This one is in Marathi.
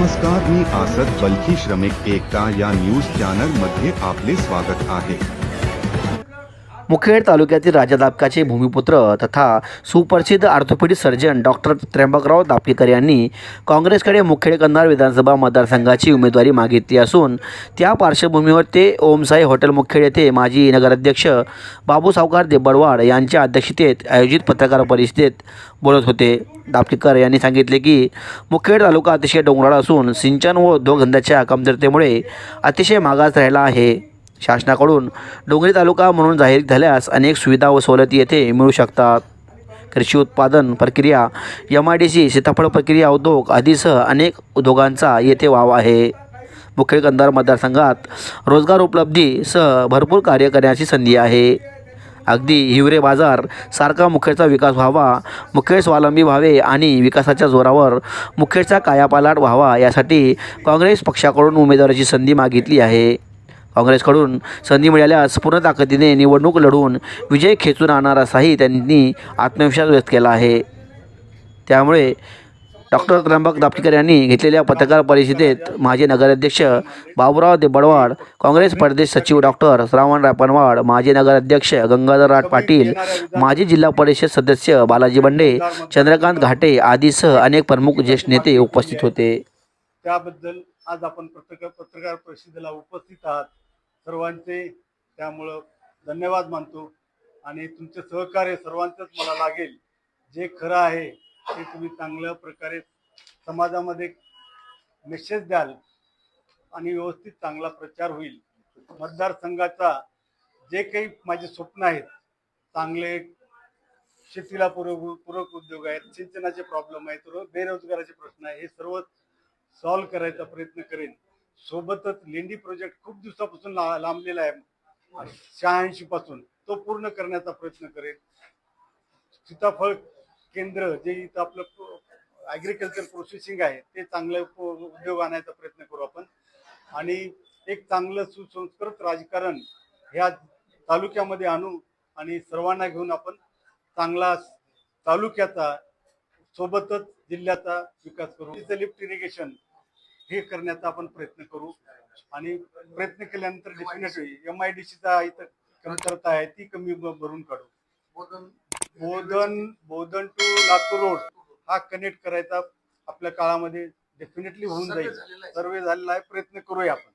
नमस्कार मी आसद बलखी श्रमिक एकता या न्यूज चॅनलमध्ये आपले स्वागत आहे. मुखेड तालुक्यातील राजा दापकाचे भूमिपुत्र तथा सुप्रसिद्ध orthopaedic surgeon doctor Trimbakrao Dapkekar यांनी काँग्रेसकडे मुखेड कन्नार विधानसभा मतदारसंघाची उमेदवारी मागितली असून त्या पार्श्वभूमीवर ते ओमसाई हॉटेल मुखेड येथे माजी नगराध्यक्ष बाबू सावकार देबडवाड यांच्या अध्यक्षतेत आयोजित पत्रकार परिषदेत बोलत होते. दापकेकर यांनी सांगितले की मुखेड तालुका अतिशय डोंगराळ असून सिंचन व उद्योगधंद्याच्या कमतरतेमुळे अतिशय मागास राहिला आहे. शासनाकडून डोंगरी तालुका म्हणून जाहीर झाल्यास अनेक सुविधा व सवलती येथे मिळू शकतात. कृषी उत्पादन प्रक्रिया एम आय डी सी सीताफळ प्रक्रिया उद्योग आदीसह अनेक उद्योगांचा येथे वाव आहे. मुख्य कंधार मतदारसंघात रोजगार उपलब्धीसह भरपूर कार्य करण्याची संधी आहे. अगदी हिवरे बाजार सारखा मुखेडचा विकास व्हावा मुखेड स्वावलंबी व्हावे आणि विकासाच्या जोरावर मुखेडचा कायापालाट व्हावा यासाठी काँग्रेस पक्षाकडून उमेदवाराची संधी मागितली आहे. काँग्रेसकडून संधी मिळाल्यास पूर्ण ताकदीने निवडणूक लढवून विजय खेचून आणणार असाही त्यांनी आत्मविश्वास व्यक्त केला आहे. त्यामुळे डॉक्टर त्र्यंबक दापटीकर यांनी घेतलेल्या पत्रकार परिषदेत माजी नगराध्यक्ष बाबुराव देबडवाड काँग्रेस प्रदेश सचिव डॉक्टर श्रावण रापणवाड माजी नगराध्यक्ष गंगाधर राठ पाटील माजी जिल्हा परिषद सदस्य बालाजी बंडे चंद्रकांत घाटे आदीसह अनेक प्रमुख ज्येष्ठ नेते उपस्थित होते. त्याबद्दल आज आपण पत्रकार पत्रकार परिषदेला उपस्थित आहात. सर्वांचे त्यामुळं धन्यवाद मानतो. आणि तुमचे सहकार्य सर्वांचंच मला लागेल. जे खरं आहे ते तुम्ही चांगल्या प्रकारे समाजामध्ये मेसेज द्याल आणि व्यवस्थित चांगला प्रचार होईल. मतदारसंघाचा जे काही माझे स्वप्न आहेत चांगले शेतीला पूरक पूरक उद्योग आहेत सिंचनाचे प्रॉब्लेम आहेत बेरोजगाराचे प्रश्न आहे हे सर्व सॉल्व्ह करायचा प्रयत्न करेन. सोबतच लेंडी प्रोजेक्ट खूप दिवसापासून ला- लांबलेला आहे. शहाऐंशी पासून तो पूर्ण करण्याचा प्रयत्न करेन सीताफळ केंद्र जे इथं आपलं ॲग्रिकल्चर प्रोसेसिंग आहे ते चांगलं प- उद्योग आणायचा प्रयत्न करू आपण. आणि एक चांगलं सुसंस्कृत राजकारण ह्या तालुक्यामध्ये आणू आणि सर्वांना घेऊन आपण चांगला तालुक्याचा सोबतच जिल्ह्याचा विकास करू. तिचं लिफ्ट इरिगेशन हे करण्याचा आपण प्रयत्न करू. आणि प्रयत्न केल्यानंतर डेफिनेटली एम आय डी सीचा इथं कमतरता आहे ती कमी भरून काढू. बोधन. बोधन टू लातूर रोड हा कनेक्ट करायचा आपल्या काळामध्ये डेफिनेटली होऊन जाईल. सर्वे झालेला आहे प्रयत्न करूया आपण.